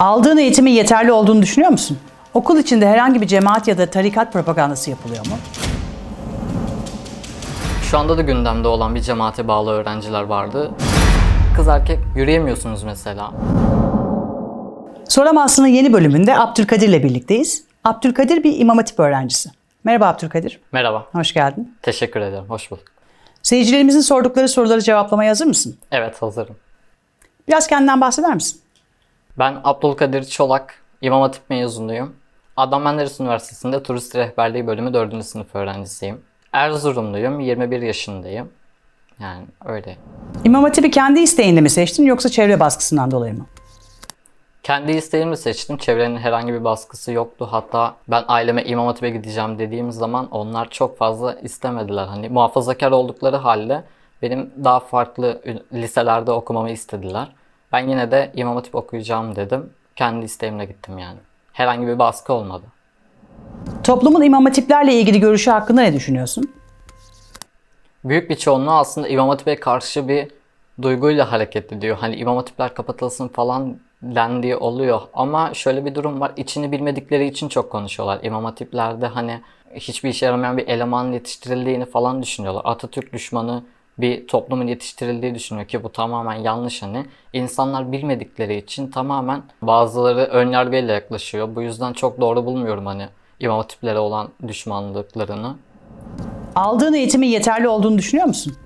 Aldığın eğitimin yeterli olduğunu düşünüyor musun? Okul içinde herhangi bir cemaat ya da tarikat propagandası yapılıyor mu? Şu anda da gündemde olan bir cemaate bağlı öğrenciler vardı. Kız erkek yürüyemiyorsunuz mesela. Soramazsın'ın yeni bölümünde Abdülkadir ile birlikteyiz. Abdülkadir bir İmam Hatip öğrencisi. Merhaba Abdülkadir. Merhaba. Hoş geldin. Teşekkür ederim. Hoş bulduk. Seyircilerimizin sordukları soruları cevaplamaya hazır mısın? Evet hazırım. Biraz kendinden bahseder misin? Ben Abdülkadir Çolak, İmam Hatip mezunuyum. Adnan Menderes Üniversitesi'nde Turist Rehberliği bölümü 4. sınıf öğrencisiyim. Erzurumluyum, 21 yaşındayım. Yani öyle. İmam Hatip'i kendi isteğinle mi seçtin yoksa çevre baskısından dolayı mı? Kendi isteğimle seçtim. Çevrenin herhangi bir baskısı yoktu. Hatta ben aileme İmam Hatip'e gideceğim dediğim zaman onlar çok fazla istemediler. Hani muhafazakar oldukları halde benim daha farklı liselerde okumamı istediler. Ben yine de İmam Hatip okuyacağım dedim. Kendi isteğimle gittim yani. Herhangi bir baskı olmadı. Toplumun İmam Hatiplerle ilgili görüşü hakkında ne düşünüyorsun? Büyük bir çoğunluğu aslında İmam Hatip'e karşı bir duyguyla hareket ediyor. Hani İmam Hatipler kapatılsın falan dendiği oluyor. Ama şöyle bir durum var. İçini bilmedikleri için çok konuşuyorlar. İmam Hatipler'de hani hiçbir işe yaramayan bir eleman yetiştirildiğini falan düşünüyorlar. Atatürk düşmanı bir toplumun yetiştirildiği düşünüyor ki bu tamamen yanlış hani. İnsanlar bilmedikleri için tamamen bazıları önyargıyla yaklaşıyor. Bu yüzden çok doğru bulmuyorum hani İmam Hatiplere olan düşmanlıklarını. Aldığın eğitimin yeterli olduğunu düşünüyor musun?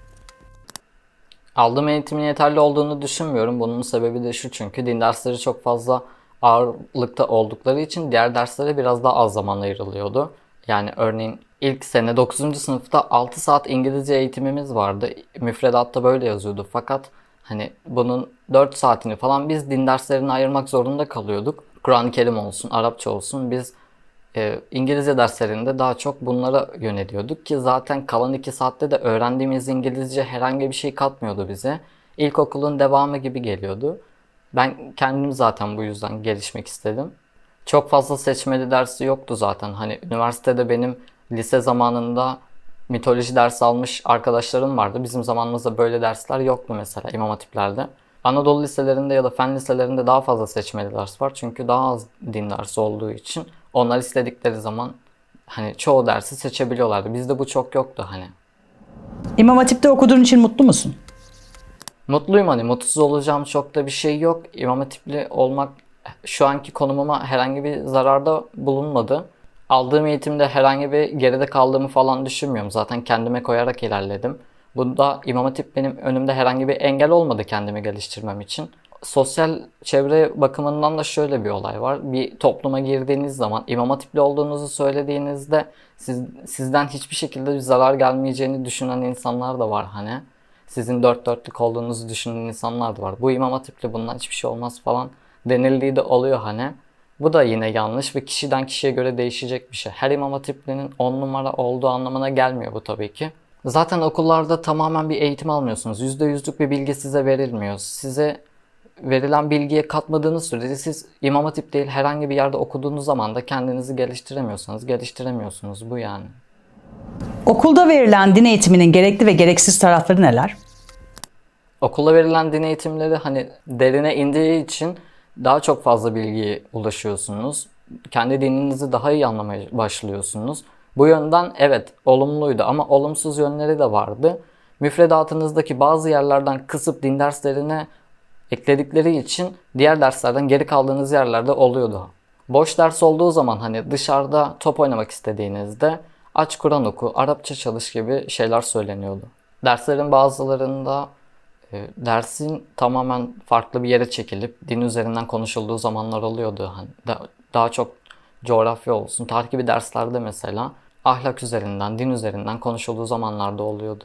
Aldığım eğitimin yeterli olduğunu düşünmüyorum. Bunun sebebi de şu çünkü din dersleri çok fazla ağırlıkta oldukları için diğer derslere biraz daha az zaman ayrılıyordu. Yani örneğin ilk sene 9. sınıfta 6 saat İngilizce eğitimimiz vardı. Müfredatta böyle yazıyordu. Fakat hani bunun 4 saatini falan biz din derslerine ayırmak zorunda kalıyorduk. Kur'an-ı Kerim olsun, Arapça olsun biz e, İngilizce derslerinde daha çok bunlara yöneliyorduk ki zaten kalan iki saatte de öğrendiğimiz İngilizce herhangi bir şey katmıyordu bize. İlkokulun devamı gibi geliyordu. Ben kendim zaten bu yüzden gelişmek istedim. Çok fazla seçmeli dersi yoktu zaten. Hani üniversitede benim lise zamanında mitoloji dersi almış arkadaşlarım vardı. Bizim zamanımızda böyle dersler yoktu mesela İmam Hatipler'de. Anadolu liselerinde ya da fen liselerinde daha fazla seçmeli ders var. Çünkü daha az din dersi olduğu için onlar istedikleri zaman hani çoğu dersi seçebiliyorlardı. Bizde bu çok yoktu hani. İmam Hatip'te okuduğun için mutlu musun? Mutluyum hani mutsuz olacağım çok da bir şey yok. İmam Hatipli olmak şu anki konumuma herhangi bir zararda bulunmadı. Aldığım eğitimde herhangi bir geride kaldığımı falan düşünmüyorum. Zaten kendime koyarak ilerledim. Bunda İmam Hatip benim önümde herhangi bir engel olmadı kendimi geliştirmem için. Sosyal çevre bakımından da şöyle bir olay var. Bir topluma girdiğiniz zaman İmam Hatipli olduğunuzu söylediğinizde siz, sizden hiçbir şekilde bir zarar gelmeyeceğini düşünen insanlar da var hani sizin dört dörtlük olduğunuzu düşünen insanlar da var. Bu İmam Hatip'le bundan hiçbir şey olmaz falan denildiği de oluyor hani. Bu da yine yanlış ve kişiden kişiye göre değişecek bir şey. Her İmam Hatip'linin 10 numara olduğu anlamına gelmiyor bu tabii ki. Zaten okullarda tamamen bir eğitim almıyorsunuz. %100'lük bir bilgi size verilmiyor. Size verilen bilgiye katmadığınız sürece siz İmam Hatip değil herhangi bir yerde okuduğunuz zaman da kendinizi geliştiremiyorsanız geliştiremiyorsunuz. Bu yani. Okulda verilen din eğitiminin gerekli ve gereksiz tarafları neler? Okulda verilen din eğitimleri hani derine indiği için daha çok fazla bilgiye ulaşıyorsunuz. Kendi dininizi daha iyi anlamaya başlıyorsunuz. Bu yönden evet olumluydu ama olumsuz yönleri de vardı. Müfredatınızdaki bazı yerlerden kısıp din derslerine ekledikleri için diğer derslerden geri kaldığınız yerlerde oluyordu. Boş ders olduğu zaman hani dışarıda top oynamak istediğinizde aç Kur'an oku, Arapça çalış gibi şeyler söyleniyordu. Derslerin bazılarında e, dersin tamamen farklı bir yere çekilip din üzerinden konuşulduğu zamanlar oluyordu. Hani da- daha çok coğrafya olsun, tarih gibi derslerde mesela ahlak üzerinden, din üzerinden konuşulduğu zamanlarda oluyordu.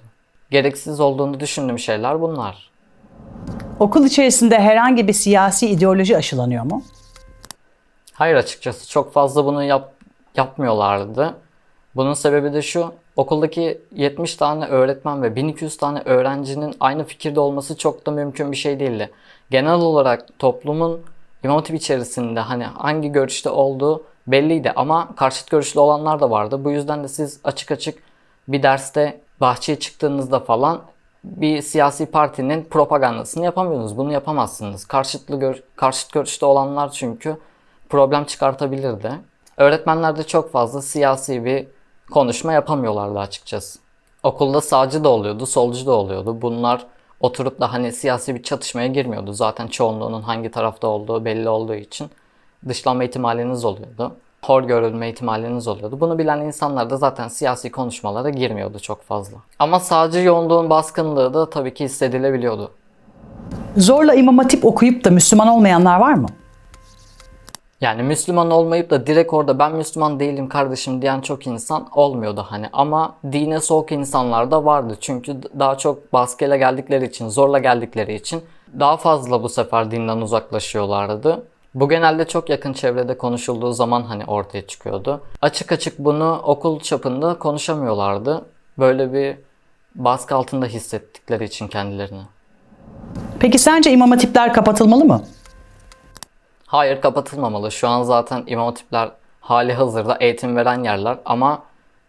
Gereksiz olduğunu düşündüğüm şeyler bunlar. Okul içerisinde herhangi bir siyasi ideoloji aşılanıyor mu? Hayır açıkçası çok fazla bunu yap, yapmıyorlardı. Bunun sebebi de şu, okuldaki 70 tane öğretmen ve 1200 tane öğrencinin aynı fikirde olması çok da mümkün bir şey değildi. Genel olarak toplumun İmam Hatip içerisinde hani hangi görüşte olduğu belliydi ama karşıt görüşlü olanlar da vardı. Bu yüzden de siz açık açık bir derste bahçeye çıktığınızda falan bir siyasi partinin propagandasını yapamıyorsunuz. Bunu yapamazsınız. Karşıtlı gör, karşıt görüşte olanlar çünkü problem çıkartabilirdi. Öğretmenler de çok fazla siyasi bir konuşma yapamıyorlardı açıkçası. Okulda sağcı da oluyordu, solcu da oluyordu. Bunlar oturup da hani siyasi bir çatışmaya girmiyordu. Zaten çoğunluğunun hangi tarafta olduğu belli olduğu için dışlanma ihtimaliniz oluyordu. Hor görülme ihtimaliniz oluyordu. Bunu bilen insanlar da zaten siyasi konuşmalara girmiyordu çok fazla. Ama sağcı yoğunluğun baskınlığı da tabii ki hissedilebiliyordu. Zorla imam hatip okuyup da Müslüman olmayanlar var mı? Yani Müslüman olmayıp da direkt orada ben Müslüman değilim kardeşim diyen çok insan olmuyordu hani. Ama dine soğuk insanlar da vardı. Çünkü daha çok baskıyla geldikleri için, zorla geldikleri için daha fazla bu sefer dinden uzaklaşıyorlardı. Bu genelde çok yakın çevrede konuşulduğu zaman hani ortaya çıkıyordu. Açık açık bunu okul çapında konuşamıyorlardı. Böyle bir baskı altında hissettikleri için kendilerini. Peki sence imam hatipler kapatılmalı mı? Hayır kapatılmamalı. Şu an zaten imam hatipler hali hazırda eğitim veren yerler ama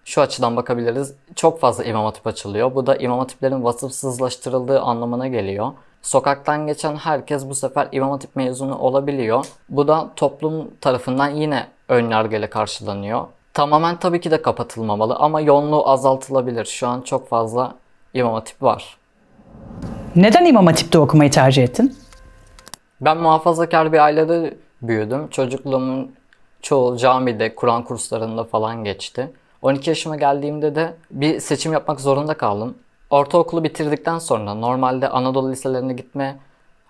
şu açıdan bakabiliriz. Çok fazla imam hatip açılıyor. Bu da imam hatiplerin vasıfsızlaştırıldığı anlamına geliyor. Sokaktan geçen herkes bu sefer imam hatip mezunu olabiliyor. Bu da toplum tarafından yine önyargıyla karşılanıyor. Tamamen tabii ki de kapatılmamalı ama yoğunluğu azaltılabilir. Şu an çok fazla imam hatip var. Neden imam hatipte okumayı tercih ettin? Ben muhafazakar bir ailede büyüdüm. Çocukluğumun çoğu camide, Kur'an kurslarında falan geçti. 12 yaşıma geldiğimde de bir seçim yapmak zorunda kaldım. Ortaokulu bitirdikten sonra normalde Anadolu liselerine gitme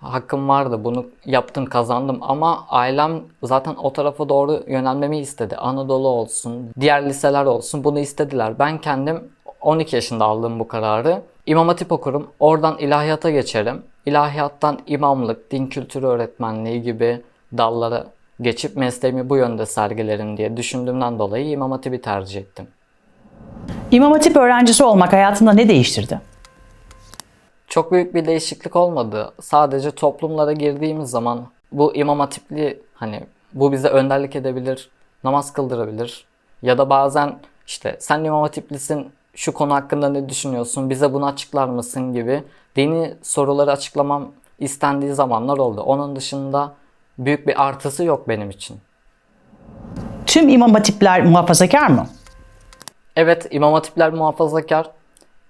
hakkım vardı. Bunu yaptım, kazandım ama ailem zaten o tarafa doğru yönelmemi istedi. Anadolu olsun, diğer liseler olsun bunu istediler. Ben kendim 12 yaşında aldım bu kararı. İmam Hatip okurum. Oradan ilahiyata geçerim. İlahiyattan imamlık, din kültürü öğretmenliği gibi dallara geçip mesleğimi bu yönde sergilerim diye düşündüğümden dolayı İmam Hatip'i tercih ettim. İmam hatip öğrencisi olmak hayatında ne değiştirdi? Çok büyük bir değişiklik olmadı. Sadece toplumlara girdiğimiz zaman bu imam hatipli hani bu bize önderlik edebilir, namaz kıldırabilir. Ya da bazen işte sen imam hatiplisin şu konu hakkında ne düşünüyorsun, bize bunu açıklar mısın gibi dini soruları açıklamam istendiği zamanlar oldu. Onun dışında büyük bir artısı yok benim için. Tüm imam hatipler muhafazakar mı? Evet imam hatipler muhafazakar.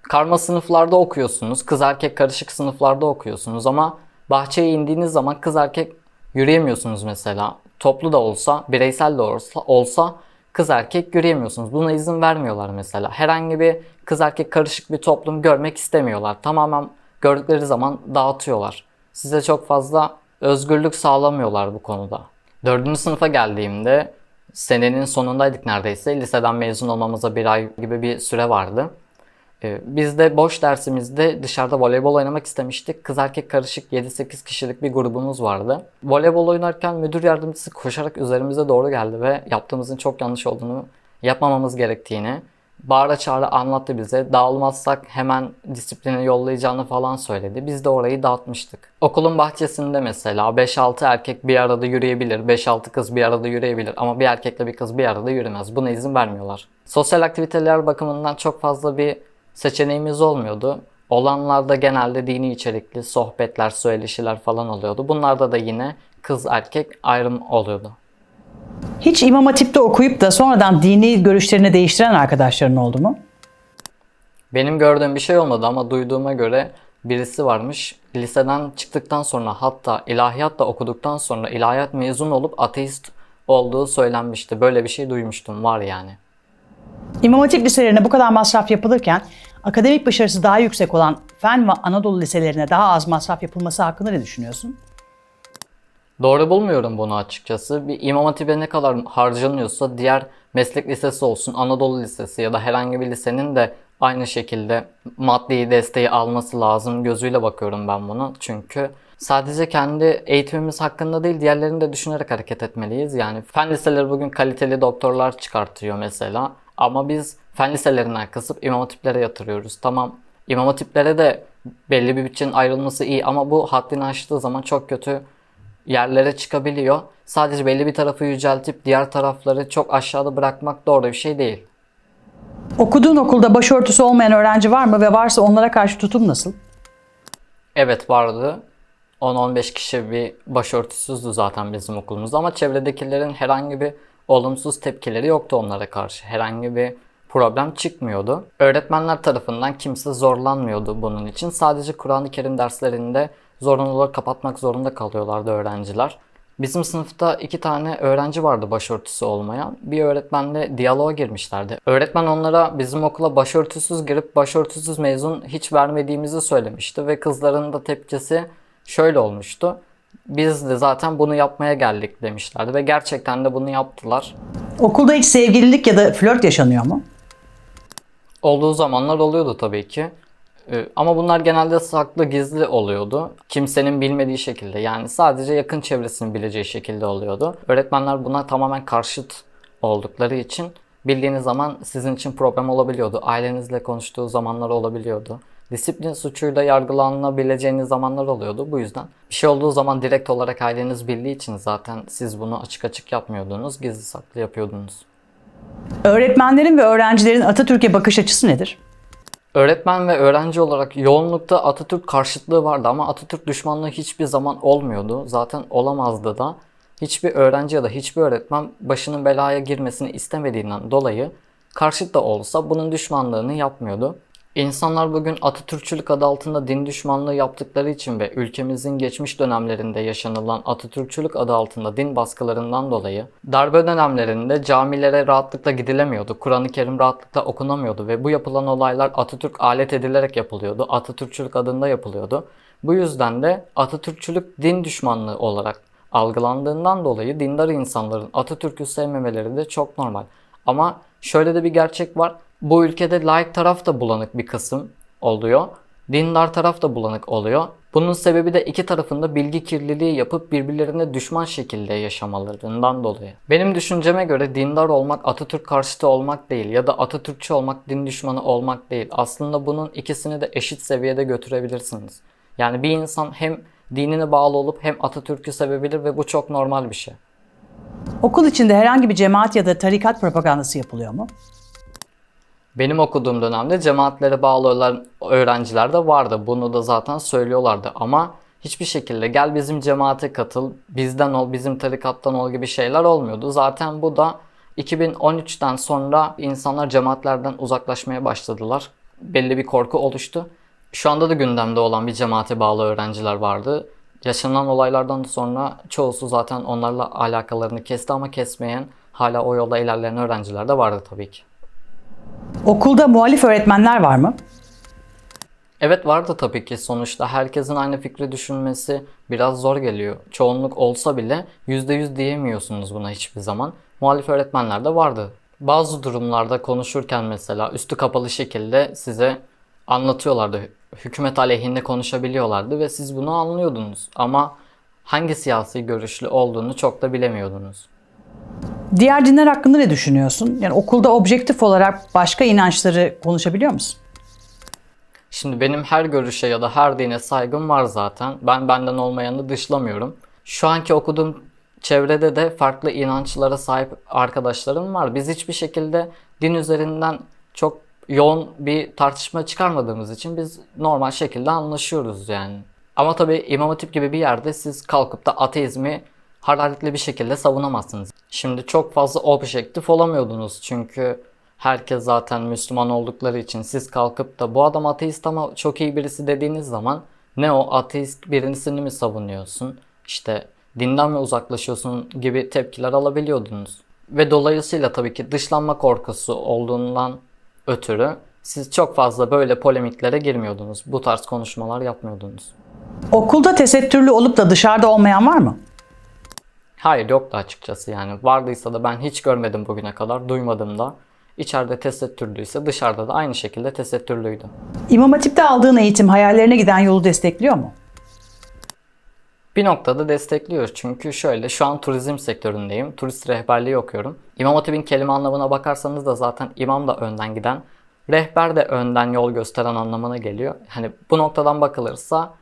Karma sınıflarda okuyorsunuz. Kız erkek karışık sınıflarda okuyorsunuz ama bahçeye indiğiniz zaman kız erkek yürüyemiyorsunuz mesela. Toplu da olsa, bireysel de olsa, olsa kız erkek yürüyemiyorsunuz. Buna izin vermiyorlar mesela. Herhangi bir kız erkek karışık bir toplum görmek istemiyorlar. Tamamen gördükleri zaman dağıtıyorlar. Size çok fazla özgürlük sağlamıyorlar bu konuda. Dördüncü sınıfa geldiğimde senenin sonundaydık neredeyse. Liseden mezun olmamıza bir ay gibi bir süre vardı. Ee, Biz de boş dersimizde dışarıda voleybol oynamak istemiştik. Kız erkek karışık 7-8 kişilik bir grubumuz vardı. Voleybol oynarken müdür yardımcısı koşarak üzerimize doğru geldi ve yaptığımızın çok yanlış olduğunu, yapmamamız gerektiğini bağıra çağıra anlattı bize. Dağılmazsak hemen disipline yollayacağını falan söyledi. Biz de orayı dağıtmıştık. Okulun bahçesinde mesela 5-6 erkek bir arada yürüyebilir, 5-6 kız bir arada yürüyebilir ama bir erkekle bir kız bir arada yürümez. Buna izin vermiyorlar. Sosyal aktiviteler bakımından çok fazla bir seçeneğimiz olmuyordu. Olanlarda genelde dini içerikli sohbetler, söyleşiler falan oluyordu. Bunlarda da yine kız erkek ayrım oluyordu. Hiç imam hatipte okuyup da sonradan dini görüşlerini değiştiren arkadaşların oldu mu? Benim gördüğüm bir şey olmadı ama duyduğuma göre birisi varmış. Liseden çıktıktan sonra hatta ilahiyat da okuduktan sonra ilahiyat mezun olup ateist olduğu söylenmişti. Böyle bir şey duymuştum var yani. İmam hatip liselerine bu kadar masraf yapılırken akademik başarısı daha yüksek olan fen ve Anadolu liselerine daha az masraf yapılması hakkında ne düşünüyorsun? Doğru bulmuyorum bunu açıkçası. Bir İmam Hatip'e ne kadar harcanıyorsa diğer meslek lisesi olsun, Anadolu Lisesi ya da herhangi bir lisenin de aynı şekilde maddi desteği alması lazım gözüyle bakıyorum ben buna. Çünkü sadece kendi eğitimimiz hakkında değil diğerlerini de düşünerek hareket etmeliyiz. Yani fen liseleri bugün kaliteli doktorlar çıkartıyor mesela. Ama biz fen liselerinden kısıp İmam Hatiplere yatırıyoruz. Tamam İmam Hatiplere de belli bir bütçenin ayrılması iyi ama bu haddini aştığı zaman çok kötü yerlere çıkabiliyor. Sadece belli bir tarafı yüceltip diğer tarafları çok aşağıda bırakmak doğru bir şey değil. Okuduğun okulda başörtüsü olmayan öğrenci var mı ve varsa onlara karşı tutum nasıl? Evet vardı. 10-15 kişi bir başörtüsüzdü zaten bizim okulumuzda ama çevredekilerin herhangi bir olumsuz tepkileri yoktu onlara karşı. Herhangi bir problem çıkmıyordu. Öğretmenler tarafından kimse zorlanmıyordu bunun için. Sadece Kur'an-ı Kerim derslerinde zorunlu olarak kapatmak zorunda kalıyorlardı öğrenciler. Bizim sınıfta iki tane öğrenci vardı başörtüsü olmayan. Bir öğretmenle diyaloğa girmişlerdi. Öğretmen onlara bizim okula başörtüsüz girip başörtüsüz mezun hiç vermediğimizi söylemişti ve kızların da tepkisi şöyle olmuştu. Biz de zaten bunu yapmaya geldik demişlerdi ve gerçekten de bunu yaptılar. Okulda hiç sevgililik ya da flört yaşanıyor mu? Olduğu zamanlar oluyordu tabii ki. Ee, Ama bunlar genelde saklı gizli oluyordu. Kimsenin bilmediği şekilde yani sadece yakın çevresinin bileceği şekilde oluyordu. Öğretmenler buna tamamen karşıt oldukları için bildiğiniz zaman sizin için problem olabiliyordu. Ailenizle konuştuğu zamanlar olabiliyordu. Disiplin suçuyla yargılanabileceğiniz zamanlar oluyordu. Bu yüzden bir şey olduğu zaman direkt olarak aileniz bildiği için zaten siz bunu açık açık yapmıyordunuz. Gizli saklı yapıyordunuz. Öğretmenlerin ve öğrencilerin Atatürk'e bakış açısı nedir? Öğretmen ve öğrenci olarak yoğunlukta Atatürk karşıtlığı vardı ama Atatürk düşmanlığı hiçbir zaman olmuyordu. Zaten olamazdı da. Hiçbir öğrenci ya da hiçbir öğretmen başının belaya girmesini istemediğinden dolayı karşıt da olsa bunun düşmanlığını yapmıyordu. İnsanlar bugün Atatürkçülük adı altında din düşmanlığı yaptıkları için ve ülkemizin geçmiş dönemlerinde yaşanılan Atatürkçülük adı altında din baskılarından dolayı darbe dönemlerinde camilere rahatlıkla gidilemiyordu. Kur'an-ı Kerim rahatlıkla okunamıyordu ve bu yapılan olaylar Atatürk alet edilerek yapılıyordu. Atatürkçülük adında yapılıyordu. Bu yüzden de Atatürkçülük din düşmanlığı olarak algılandığından dolayı dindar insanların Atatürk'ü sevmemeleri de çok normal. Ama şöyle de bir gerçek var. Bu ülkede laik taraf da bulanık bir kısım oluyor. Dindar taraf da bulanık oluyor. Bunun sebebi de iki tarafında bilgi kirliliği yapıp birbirlerine düşman şekilde yaşamalarından dolayı. Benim düşünceme göre dindar olmak Atatürk karşıtı olmak değil ya da Atatürkçü olmak din düşmanı olmak değil. Aslında bunun ikisini de eşit seviyede götürebilirsiniz. Yani bir insan hem dinine bağlı olup hem Atatürk'ü sevebilir ve bu çok normal bir şey. Okul içinde herhangi bir cemaat ya da tarikat propagandası yapılıyor mu? Benim okuduğum dönemde cemaatlere bağlı olan öğrenciler de vardı. Bunu da zaten söylüyorlardı ama hiçbir şekilde gel bizim cemaate katıl, bizden ol, bizim tarikattan ol gibi şeyler olmuyordu. Zaten bu da 2013'ten sonra insanlar cemaatlerden uzaklaşmaya başladılar. Belli bir korku oluştu. Şu anda da gündemde olan bir cemaate bağlı öğrenciler vardı. Yaşanan olaylardan sonra çoğusu zaten onlarla alakalarını kesti ama kesmeyen hala o yolda ilerleyen öğrenciler de vardı tabii ki. Okulda muhalif öğretmenler var mı? Evet vardı tabii ki sonuçta herkesin aynı fikri düşünmesi biraz zor geliyor. Çoğunluk olsa bile %100 diyemiyorsunuz buna hiçbir zaman. Muhalif öğretmenler de vardı. Bazı durumlarda konuşurken mesela üstü kapalı şekilde size anlatıyorlardı. Hükümet aleyhinde konuşabiliyorlardı ve siz bunu anlıyordunuz. Ama hangi siyasi görüşlü olduğunu çok da bilemiyordunuz. Diğer dinler hakkında ne düşünüyorsun? Yani okulda objektif olarak başka inançları konuşabiliyor musun? Şimdi benim her görüşe ya da her dine saygım var zaten. Ben benden olmayanı dışlamıyorum. Şu anki okuduğum çevrede de farklı inançlara sahip arkadaşlarım var. Biz hiçbir şekilde din üzerinden çok yoğun bir tartışma çıkarmadığımız için biz normal şekilde anlaşıyoruz yani. Ama tabii İmam Hatip gibi bir yerde siz kalkıp da ateizmi hararetli bir şekilde savunamazsınız. Şimdi çok fazla objektif olamıyordunuz çünkü herkes zaten Müslüman oldukları için siz kalkıp da bu adam ateist ama çok iyi birisi dediğiniz zaman ne o ateist birisini mi savunuyorsun? İşte dinden mi uzaklaşıyorsun gibi tepkiler alabiliyordunuz. Ve dolayısıyla tabii ki dışlanma korkusu olduğundan ötürü siz çok fazla böyle polemiklere girmiyordunuz. Bu tarz konuşmalar yapmıyordunuz. Okulda tesettürlü olup da dışarıda olmayan var mı? Hayır yoktu açıkçası yani. Vardıysa da ben hiç görmedim bugüne kadar. Duymadım da. İçeride tesettürlüyse dışarıda da aynı şekilde tesettürlüydü. İmam Hatip'te aldığın eğitim hayallerine giden yolu destekliyor mu? Bir noktada destekliyor çünkü şöyle şu an turizm sektöründeyim. Turist rehberliği okuyorum. İmam Hatip'in kelime anlamına bakarsanız da zaten imam da önden giden, rehber de önden yol gösteren anlamına geliyor. Hani bu noktadan bakılırsa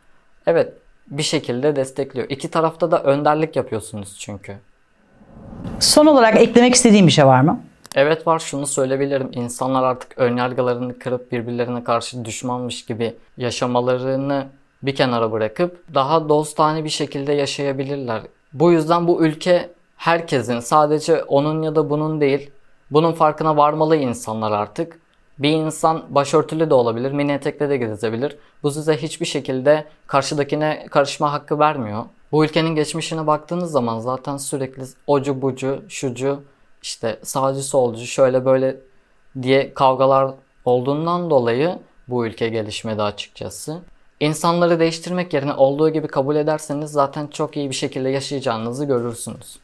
evet bir şekilde destekliyor. İki tarafta da önderlik yapıyorsunuz çünkü. Son olarak eklemek istediğin bir şey var mı? Evet var şunu söyleyebilirim. İnsanlar artık önyargılarını kırıp birbirlerine karşı düşmanmış gibi yaşamalarını bir kenara bırakıp daha dostane bir şekilde yaşayabilirler. Bu yüzden bu ülke herkesin sadece onun ya da bunun değil bunun farkına varmalı insanlar artık. Bir insan başörtülü de olabilir, mini etekle de gezebilir. Bu size hiçbir şekilde karşıdakine karışma hakkı vermiyor. Bu ülkenin geçmişine baktığınız zaman zaten sürekli ocu bucu, şucu, işte sağcı solcu, şöyle böyle diye kavgalar olduğundan dolayı bu ülke gelişmedi açıkçası. İnsanları değiştirmek yerine olduğu gibi kabul ederseniz zaten çok iyi bir şekilde yaşayacağınızı görürsünüz.